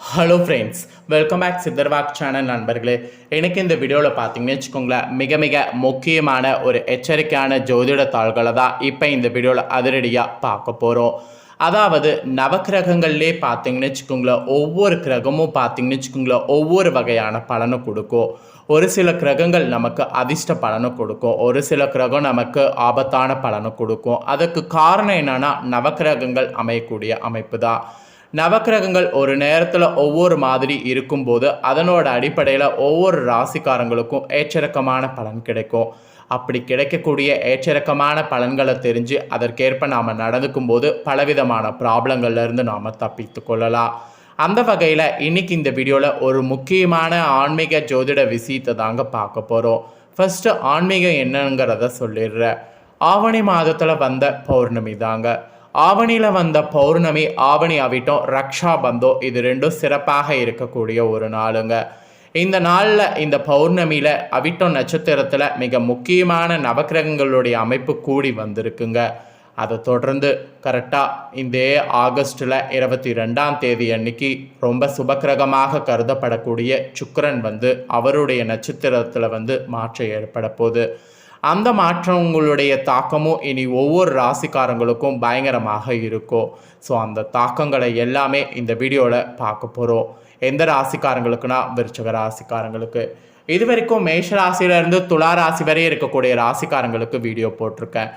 Hello friends welcome back சித்தர்வாக் channel நண்பர்களே. எனக்கு இந்த வீடியோவில் பார்த்தீங்கன்னு வச்சுக்கோங்களேன் மிக மிக முக்கியமான ஒரு எச்சரிக்கையான ஜோதிட தாள்களை தான் இப்போ இந்த வீடியோவில் அதிரடியாக பார்க்க போகிறோம் அதாவது நவக்கிரகங்கள்லே பார்த்தீங்கன்னு வச்சுக்கோங்களேன் ஒவ்வொரு கிரகமும் பார்த்தீங்கன்னு வச்சுக்கோங்களேன் ஒவ்வொரு வகையான பலனை கொடுக்கும். ஒரு சில கிரகங்கள் நமக்கு அதிர்ஷ்ட பலனை கொடுக்கும். ஒரு சில கிரகம் நமக்கு ஆபத்தான பலனை கொடுக்கும். அதுக்கு காரணம் என்னென்னா நவக்கிரகங்கள் அமையக்கூடிய அமைப்பு தான். நவக்கிரகங்கள் ஒரு நேரத்தில் ஒவ்வொரு மாதிரி இருக்கும்போது அதனோட அடிப்படையில் ஒவ்வொரு ராசிக்காரங்களுக்கும் ஏச்சரக்கமான பலன் கிடைக்கும். அப்படி கிடைக்கக்கூடிய ஏச்சரக்கமான பலன்களை தெரிஞ்சு அதற்கேற்ப நாம் நடந்துக்கும் போது பலவிதமான ப்ராப்ளங்கள்லேருந்து நாம் தப்பித்து கொள்ளலாம். அந்த வகையில் இன்னைக்கு இந்த வீடியோவில் ஒரு முக்கியமான ஆன்மீக ஜோதிட விஷயத்தை தாங்க பார்க்க போகிறோம் ஃபஸ்ட்டு ஆன்மீகம் என்னங்கிறத சொல்லிடுறேன். ஆவணி மாதத்தில் வந்த பௌர்ணமி தாங்க. ஆவணியில் வந்த பௌர்ணமி ஆவணி அவிட்டம் ரக்ஷா பந்தோ இது ரெண்டும் சிறப்பாக இருக்கக்கூடிய ஒரு நாளுங்க. இந்த நாளில் இந்த பௌர்ணமியில் அவிட்டம் நட்சத்திரத்தில் மிக முக்கியமான நவக்கிரகங்களுடைய அமைப்பு கூடி வந்திருக்குங்க. அதை தொடர்ந்து கரெக்டாக இந்த ஆகஸ்டில் இருபத்தி ரெண்டாம் தேதி அன்னைக்கு ரொம்ப சுபக்கிரகமாக கருதப்படக்கூடிய சுக்கரன் வந்து அவருடைய நட்சத்திரத்தில் வந்து மாற்றம் ஏற்பட போகுது. அந்த மாற்றங்களுடைய தாக்கமும் இனி ஒவ்வொரு ராசிக்காரங்களுக்கும் பயங்கரமாக இருக்கும் ஸோ அந்த தாக்கங்களை எல்லாமே இந்த வீடியோவில் பார்க்க போகிறோம் எந்த ராசிக்காரங்களுக்குன்னா விருச்சக ராசிக்காரங்களுக்கு. இது வரைக்கும் மேஷ ராசியிலேருந்து துலா ராசி வரை இருக்கக்கூடிய ராசிக்காரங்களுக்கு வீடியோ போட்டிருக்கேன்.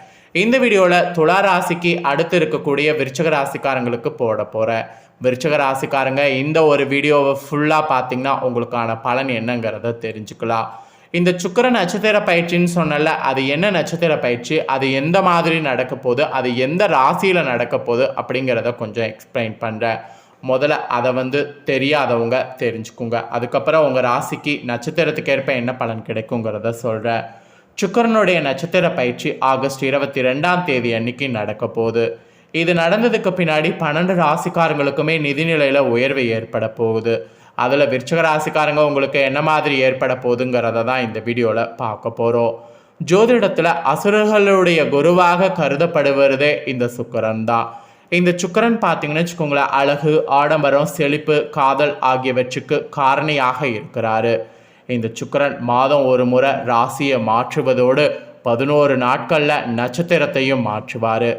இந்த வீடியோவில் துலா ராசிக்கு அடுத்து இருக்கக்கூடிய விருச்சக ராசிக்காரங்களுக்கு போட போகிறேன் விருச்சக ராசிக்காரங்க இந்த ஒரு வீடியோவை ஃபுல்லாக பார்த்தீங்கன்னா உங்களுக்கான பலன் என்னங்கிறத தெரிஞ்சுக்கலாம். இந்த சுக்கிர நட்சத்திர பயிற்சின்னு சொன்னல அது என்ன நட்சத்திர பயிற்சி? அது எந்த மாதிரி நடக்க போகுது? அது எந்த ராசியில் நடக்க போகுது? அப்படிங்கிறத கொஞ்சம் எக்ஸ்பிளைன் பண்ணுறேன் முதல்ல அதை வந்து தெரியாதவங்க தெரிஞ்சுக்குங்க. அதுக்கப்புறம் உங்கள் ராசிக்கு நட்சத்திரத்துக்கு ஏற்ப என்ன பலன் கிடைக்குங்கிறத சொல்கிறேன் சுக்கரனுடைய நட்சத்திர பயிற்சி ஆகஸ்ட் இருபத்தி ரெண்டாம் தேதி அன்னைக்கு நடக்க போகுது. இது நடந்ததுக்கு பின்னாடி பன்னெண்டு ராசிக்காரங்களுக்குமே நிதிநிலையில் உயர்வு ஏற்பட போகுது. அதில் விருச்சக ராசிக்காரங்க உங்களுக்கு என்ன மாதிரி ஏற்பட போகுதுங்கிறத தான் இந்த வீடியோவில் பார்க்க போகிறோம் ஜோதிடத்தில் அசுரர்களுடைய குருவாக கருதப்படுவதே இந்த சுக்கரன் தான். இந்த சுக்கரன் பார்த்தீங்கன்னு வச்சுக்கோங்களேன் அழகு ஆடம்பரம் செழிப்பு காதல் ஆகியவற்றுக்கு காரணியாக இருக்கிறாரு. இந்த சுக்கரன் மாதம் ஒரு முறை ராசியை மாற்றுவதோடு பதினோரு நாட்களில் நட்சத்திரத்தையும் மாற்றுவார்.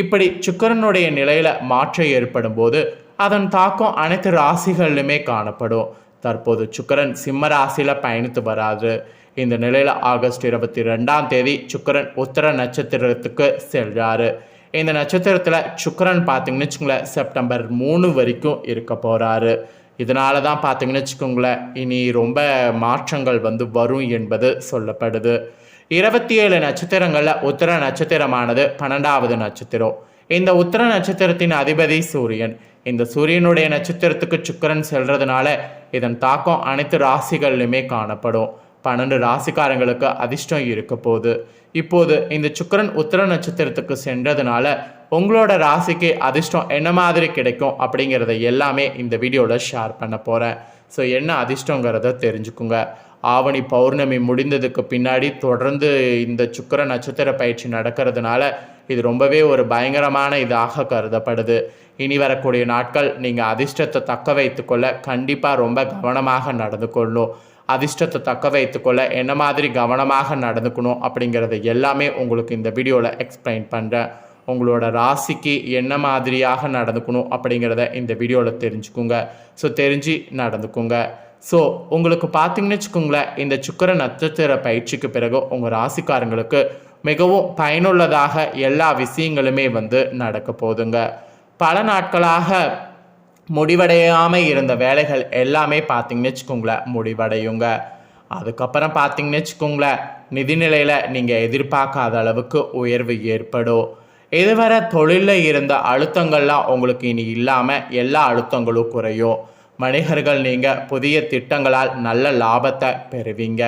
இப்படி சுக்கரனுடைய நிலையில் மாற்றம் ஏற்படும் போது அதன் தாக்கம் அனைத்து ராசிகளிலுமே காணப்படும். தற்போது சுக்கரன் சிம்ம ராசியில் பயணித்து வராது இந்த நிலையில் ஆகஸ்ட் இருபத்தி ரெண்டாம் தேதி சுக்கரன் உத்தர நட்சத்திரத்துக்கு செல்கிறாரு இந்த நட்சத்திரத்தில் சுக்கரன் பார்த்தீங்கன்னு வச்சுக்கோங்களேன் செப்டம்பர் மூணு வரைக்கும் இருக்க போகிறாரு இதனால தான் பார்த்தீங்கன்னு வச்சுக்கோங்களேன் இனி ரொம்ப மாற்றங்கள் வந்து வரும் என்பது சொல்லப்படுது. இருபத்தி ஏழு நட்சத்திரங்களில் உத்தர நட்சத்திரமானது பன்னெண்டாவது நட்சத்திரம். இந்த உத்தர நட்சத்திரத்தின் அதிபதி சூரியன். இந்த சூரியனுடைய நட்சத்திரத்துக்கு சுக்கரன் செல்றதுனால இதன் தாக்கம் அனைத்து ராசிகள்லையுமே காணப்படும். பன்னெண்டு ராசிக்காரங்களுக்கு அதிர்ஷ்டம் இருக்க போகுது. இப்போது இந்த சுக்கரன் உத்தர நட்சத்திரத்துக்கு சென்றதுனால உங்களோட ராசிக்கு அதிர்ஷ்டம் என்ன மாதிரி கிடைக்கும் அப்படிங்கிறத எல்லாமே இந்த வீடியோவில் ஷேர் பண்ண போகிறேன் ஸோ என்ன அதிர்ஷ்டங்கிறத தெரிஞ்சுக்குங்க. ஆவணி பௌர்ணமி முடிந்ததுக்கு பின்னாடி தொடர்ந்து இந்த சுக்கர நட்சத்திர பயிற்சி நடக்கிறதுனால இது ரொம்பவே ஒரு பயங்கரமான இதாக கருதப்படுது. இனி வரக்கூடிய நாட்கள் நீங்கள் அதிர்ஷ்டத்தை தக்க வைத்துக்கொள்ள கண்டிப்பாக ரொம்ப கவனமாக நடந்து கொள்ளணும். அதிர்ஷ்டத்தை தக்க வைத்துக்கொள்ள என்ன மாதிரி கவனமாக நடந்துக்கணும் அப்படிங்கிறது எல்லாமே உங்களுக்கு இந்த வீடியோவில் எக்ஸ்பிளைன் பண்ணுறேன் உங்களோட ராசிக்கு என்ன மாதிரியாக நடந்துக்கணும் அப்படிங்கிறத இந்த வீடியோவில் தெரிஞ்சுக்குங்க. ஸோ தெரிஞ்சு நடந்துக்குங்க. ஸோ உங்களுக்கு பார்த்தீங்கன்னு வச்சுக்கோங்களேன் இந்த சுக்கர நட்சத்திர பயிற்சிக்கு பிறகு உங்கள் ராசிக்காரங்களுக்கு மிகவும் பயனுள்ளதாக எல்லா விஷயங்களுமே வந்து நடக்க போதுங்க பல நாட்களாக முடிவடையாமல் இருந்த வேலைகள் எல்லாமே பார்த்தீங்கன்னு வச்சுக்கோங்களேன் முடிவடையுங்க. அதுக்கப்புறம் பார்த்தீங்கன்னு வச்சுக்கோங்களேன் நிதிநிலையில் நீங்கள் எதிர்பார்க்காத அளவுக்கு உயர்வு ஏற்படும். இதுவரை தொழிலில் இருந்த அழுத்தங்கள்லாம் உங்களுக்கு இனி இல்லாமல் எல்லா அழுத்தங்களும் குறையும். வணிகர்கள் நீங்கள் புதிய திட்டங்களால் நல்ல லாபத்தை பெறுவீங்க.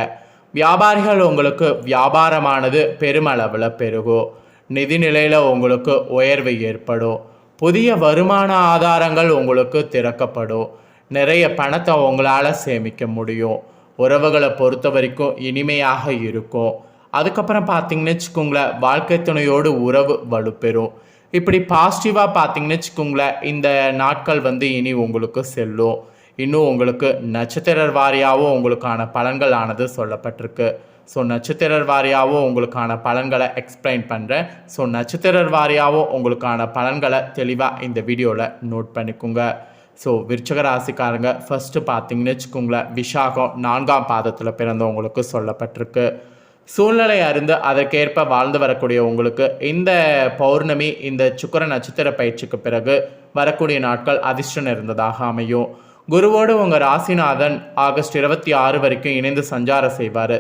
வியாபாரிகள் உங்களுக்கு வியாபாரமானது பெருமளவில் பெருகும் நிதிநிலையில் உங்களுக்கு உயர்வு ஏற்படும் புதிய வருமான ஆதாரங்கள் உங்களுக்கு திறக்கப்படும் நிறைய பணத்தை உங்களால் சேமிக்க முடியும் உறவுகளை பொறுத்த வரைக்கும் இனிமையாக இருக்கும் அதுக்கப்புறம் பார்த்தீங்கன்னு வச்சுக்கோங்களேன் வாழ்க்கை துணையோடு உறவு வலுப்பெறும் இப்படி பாசிட்டிவாக பார்த்தீங்கன்னு வச்சுக்கோங்களேன் இந்த நாட்கள் வந்து இனி உங்களுக்கு செல்லும் இன்னும் உங்களுக்கு நட்சத்திரர் வாரியாகவும் உங்களுக்கான பலன்கள் ஆனது சொல்லப்பட்டிருக்கு. ஸோ நட்சத்திரர் வாரியாகவும் உங்களுக்கான பலன்களை எக்ஸ்பிளைன் பண்ணுறேன் ஸோ நட்சத்திரர் வாரியாகவும் உங்களுக்கான பலன்களை தெளிவாக இந்த வீடியோவில் நோட் பண்ணிக்கோங்க. ஸோ விருச்சக ராசிக்காரங்க ஃபஸ்ட்டு பார்த்தீங்கன்னு வச்சுக்கோங்களேன் விஷாகம் நான்காம் பாதத்தில் பிறந்தவங்களுக்கு சொல்லப்பட்டிருக்கு. சூழ்நிலை அறிந்து அதற்கேற்ப வாழ்ந்து வரக்கூடிய உங்களுக்கு இந்த பௌர்ணமி இந்த சுக்கர நட்சத்திர பயிற்சிக்கு பிறகு வரக்கூடிய நாட்கள் அதிர்ஷ்டம் இருந்ததாக அமையும். குருவோடு உங்கள் ராசிநாதன் ஆகஸ்ட் இருபத்தி ஆறு வரைக்கும் இணைந்து சஞ்சாரம் செய்வார்.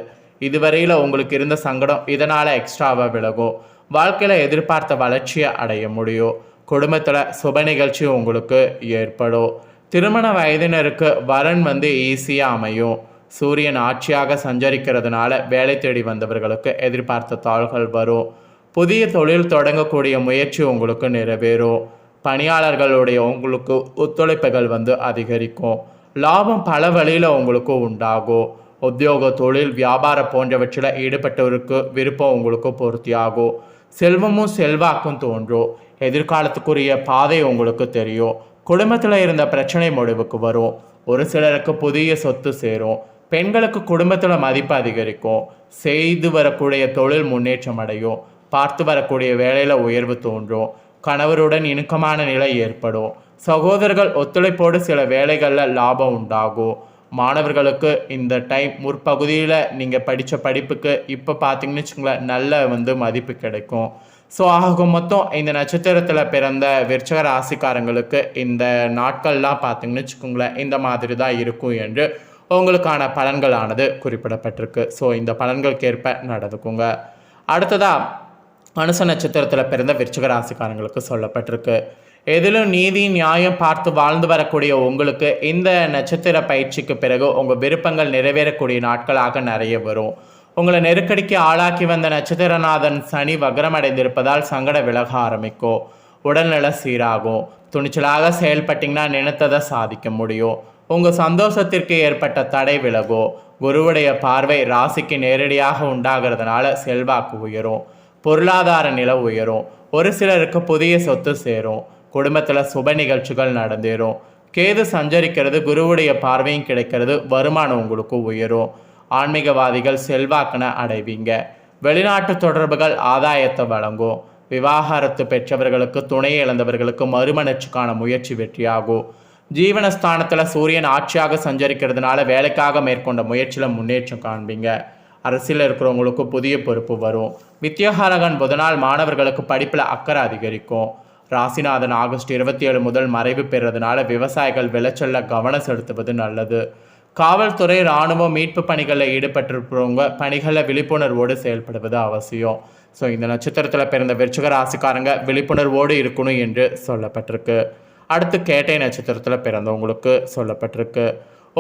இதுவரையில் உங்களுக்கு இருந்த சங்கடம் இதனால் எக்ஸ்ட்ராவாக விலகும் வாழ்க்கையில் எதிர்பார்த்த வளர்ச்சியை அடைய முடியும் குடும்பத்தில் சுப நிகழ்ச்சி உங்களுக்கு ஏற்படும் திருமண வயதினருக்கு வரன் வந்து ஈஸியாக அமையும். சூரியன் ஆட்சியாக சஞ்சரிக்கிறதுனால வேலை தேடி வந்தவர்களுக்கு எதிர்பார்த்த தாள்கள் வரும். புதிய தொழில் தொடங்கக்கூடிய முயற்சி உங்களுக்கு நிறைவேறும். பணியாளர்களுடைய உங்களுக்கு ஒத்துழைப்புகள் வந்து அதிகரிக்கும். லாபம் பல வழியில் உங்களுக்கு உண்டாகும். உத்தியோக தொழில் வியாபாரம் போன்றவற்றில் ஈடுபட்டவருக்கு விருப்பம் உங்களுக்கு பூர்த்தியாகும். செல்வமும் செல்வாக்கும் தோன்றும். எதிர்காலத்துக்குரிய பாதை உங்களுக்கு தெரியும். குடும்பத்தில் இருந்த பிரச்சனை முடிவுக்கு வரும். ஒரு சிலருக்கு புதிய சொத்து சேரும். பெண்களுக்கு குடும்பத்தில் மதிப்பு அதிகரிக்கும். செய்து வரக்கூடிய தொழில் முன்னேற்றம் அடையும். பார்த்து வரக்கூடிய வேலையில் உயர்வு தோன்றும். கணவருடன் இணக்கமான நிலை ஏற்படும். சகோதரர்கள் ஒத்துழைப்போடு சில வேலைகளில் லாபம் உண்டாகும். மாணவர்களுக்கு இந்த டைம் முற்பகுதியில் நீங்கள் படித்த படிப்புக்கு இப்போ பார்த்தீங்கன்னு வச்சுக்கோங்களேன் நல்ல வந்து மதிப்பு கிடைக்கும். ஸோ ஆக மொத்தம் இந்த நட்சத்திரத்தில் பிறந்த விருச்சக ராசிக்காரங்களுக்கு இந்த நாட்கள்லாம் பார்த்தீங்கன்னு வச்சுக்கோங்களேன் இந்த மாதிரி தான் இருக்கும் என்று உங்களுக்கான பலன்களானது குறிப்பிடப்பட்டிருக்கு. ஸோ இந்த பலன்களுக்கேற்ப நடந்துக்குங்க. அடுத்ததாக மனுஷ நட்சத்திரத்தில் பிறந்த விருச்சிக ராசிக்காரங்களுக்கு சொல்லப்பட்டிருக்கு. எதிலும் நீதி நியாயம் பார்த்து வாழ்ந்து வரக்கூடிய உங்களுக்கு இந்த நட்சத்திர பயிற்சிக்கு பிறகு உங்கள் விருப்பங்கள் நிறைவேறக்கூடிய நாட்களாக நிறைய வரும். உங்களை நெருக்கடிக்கு ஆளாக்கி வந்த நட்சத்திரநாதன் சனி வக்ரமடைந்திருப்பதால் சங்கட விலக ஆரம்பிக்கும். உடல்நல சீராகும். துணிச்சலாக செயல்பட்டிங்கன்னா நினைத்ததை சாதிக்க முடியும். உங்கள் சந்தோஷத்திற்கு ஏற்பட்ட தடை விலகும். குருவுடைய பார்வை ராசிக்கு நேரடியாக உண்டாகிறதுனால செல்வாக்கு உயரும். பொருளாதார நிலை உயரும். ஒரு சிலருக்கு புதிய சொத்து சேரும். குடும்பத்தில் சுப நிகழ்ச்சிகள் நடந்தேறும். கேது சஞ்சரிக்கிறது குருவுடைய பார்வையும் கிடைக்கிறது. வருமானம் உங்களுக்கு உயரும். ஆன்மீகவாதிகள் செல்வாக்கின அடைவீங்க. வெளிநாட்டு தொடர்புகள் ஆதாயத்தை வழங்கும். விவாகரத்து பெற்றவர்களுக்கு துணை இழந்தவர்களுக்கு மறுமணர்ச்சிக்கான முயற்சி வெற்றியாகும். ஜீவனஸ்தானத்தில் சூரியன் ஆட்சியாக சஞ்சரிக்கிறதுனால வேலைக்காக மேற்கொண்ட முயற்சியில் முன்னேற்றம் காண்பீங்க. அரசியலில் இருக்கிறவங்களுக்கு புதிய பொறுப்பு வரும். வித்யாகாரகன் புதனால் மாணவர்களுக்கு படிப்பில் அக்கறை அதிகரிக்கும். ராசிநாதன் ஆகஸ்ட் இருபத்தி ஏழு முதல் மறைவு பெறுறதுனால விவசாயிகள் விளைச்சலில் கவனம் செலுத்துவது நல்லது. காவல்துறை இராணுவம் மீட்பு பணிகளில் ஈடுபட்டிருப்பவங்க பணிகளில் விழிப்புணர்வோடு செயல்படுவது அவசியம். ஸோ இந்த நட்சத்திரத்தில் பிறந்த விருச்சிக ராசிக்காரங்க விழிப்புணர்வோடு இருக்கணும் என்று சொல்லப்பட்டிருக்கு. அடுத்து கேட்டை நட்சத்திரத்தில் பிறந்தவங்களுக்கு சொல்லப்பட்டிருக்கு.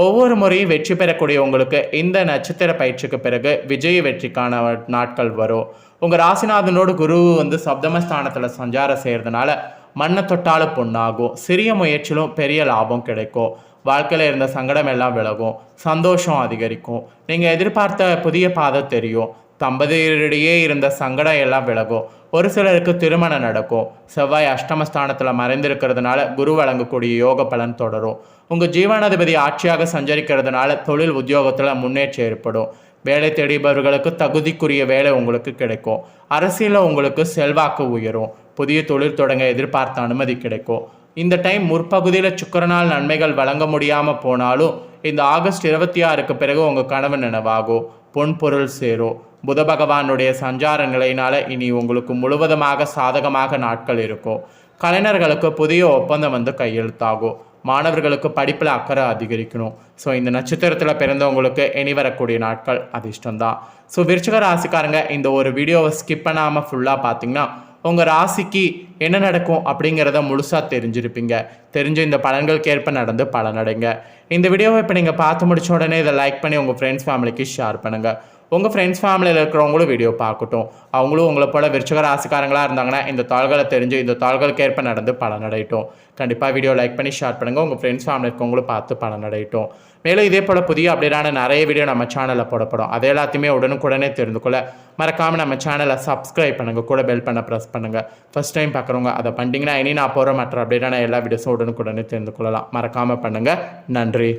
ஒவ்வொரு முறையும் வெற்றி பெறக்கூடியவங்களுக்கு இந்த நட்சத்திர பயிற்சிக்கு பிறகு விஜய வெற்றிக்கான நாட்கள் வரும். உங்கள் ராசிநாதனோடு குரு வந்து சப்தமஸ்தானத்தில் சஞ்சாரம் செய்கிறதுனால மண்ணை தொட்டாலும் பொண்ணாகும் சிறிய முயற்சியிலும் பெரிய லாபம் கிடைக்கும். வாழ்க்கையில் இருந்த சங்கடம் எல்லாம் விலகும். சந்தோஷம் அதிகரிக்கும். நீங்கள் எதிர்பார்த்த புதிய பாதை தெரியும். தம்பதியரிடையே இருந்த சங்கடம் எல்லாம் விலகும். ஒரு சிலருக்கு திருமணம் நடக்கும். செவ்வாய் அஷ்டமஸ்தானத்தில் மறைந்திருக்கிறதுனால குரு வழங்கக்கூடிய யோக பலன் தொடரும். உங்கள் ஜீவனாதிபதி ஆட்சியாக சஞ்சரிக்கிறதுனால தொழில் உத்தியோகத்தில் முன்னேற்றம் ஏற்படும். வேலை தேடிபவர்களுக்கு தகுதிக்குரிய வேலை உங்களுக்கு கிடைக்கும். அரசியலில் உங்களுக்கு செல்வாக்கு உயரும். புதிய தொழில் தொடங்க எதிர்பார்த்த அனுமதி கிடைக்கும். இந்த டைம் முற்பகுதியில் சுக்கரனால் நன்மைகள் வழங்க முடியாமல் போனாலும் இந்த ஆகஸ்ட் இருபத்தி ஆறுக்கு பிறகு உங்கள் கனவு நினைவாகும். பொன் பொருள் சேரும். புத பகவானுடைய சஞ்சார நிலையினால இனி உங்களுக்கு முழுவதுமாக சாதகமாக நாட்கள் இருக்கும். கலைஞர்களுக்கு புதிய ஒப்பந்தம் வந்து கையெழுத்தாகும். மாணவர்களுக்கு படிப்பில் அக்கறை அதிகரிக்கணும். ஸோ இந்த நட்சத்திரத்தில் பிறந்தவங்களுக்கு இனி வரக்கூடிய நாட்கள் அதிர்ஷ்டம்தான் ஸோ விருச்சிக ராசிக்காரங்க இந்த ஒரு வீடியோவை ஸ்கிப் பண்ணாமல் ஃபுல்லாக பார்த்தீங்கன்னா உங்கள் ராசிக்கு என்ன நடக்கும் அப்படிங்கிறத முழுசாக தெரிஞ்சிருப்பீங்க. தெரிஞ்ச இந்த பலன்களுக்கு ஏற்ப நடந்து பலனடைங்க. இந்த வீடியோவை இப்போ நீங்கள் பார்த்து முடிச்ச உடனே இதை லைக் பண்ணி உங்கள் ஃப்ரெண்ட்ஸ் ஃபேமிலிக்கு ஷேர் பண்ணுங்கள் உங்கள் ஃப்ரெண்ட்ஸ் ஃபேமிலியில் இருக்கிறவங்களும் வீடியோ பார்க்கட்டும். அவங்களும் உங்களை போல விருச்சக ராசிக்காரங்களாக இருந்தாங்கன்னா இந்த தாள்களை தெரிஞ்சு இந்த தாள்களுக்கு ஏற்ப நடந்து பலனடையட்டும். கண்டிப்பாக வீடியோ லைக் பண்ணி ஷேர் பண்ணுங்கள் உங்கள் ஃப்ரெண்ட்ஸ் ஃபேமிலி இருக்கவங்களும் பார்த்து பலனடையட்டும். மேலும் இதே போல் புதிய அப்டேட்டான நிறைய வீடியோ நம்ம சேனலில் போடப்படும். அது எல்லாத்தையுமே உடனுக்குடனே தெரிந்து கொள்ள மறக்காமல் நம்ம சேனலை சப்ஸ்கிரைப் பண்ணுங்கள் கூட பெல் பண்ண ப்ரெஸ் பண்ணுங்கள் ஃபஸ்ட் டைம் பார்க்குறவங்க அதை பண்ணிட்டீங்கன்னா இனி நான் போகிற மற்ற அப்படின்னா எல்லா வீடியோஸும் உடனுக்குடனே தெரிந்து கொள்ளலாம். மறக்காமல் பண்ணுங்கள் நன்றி.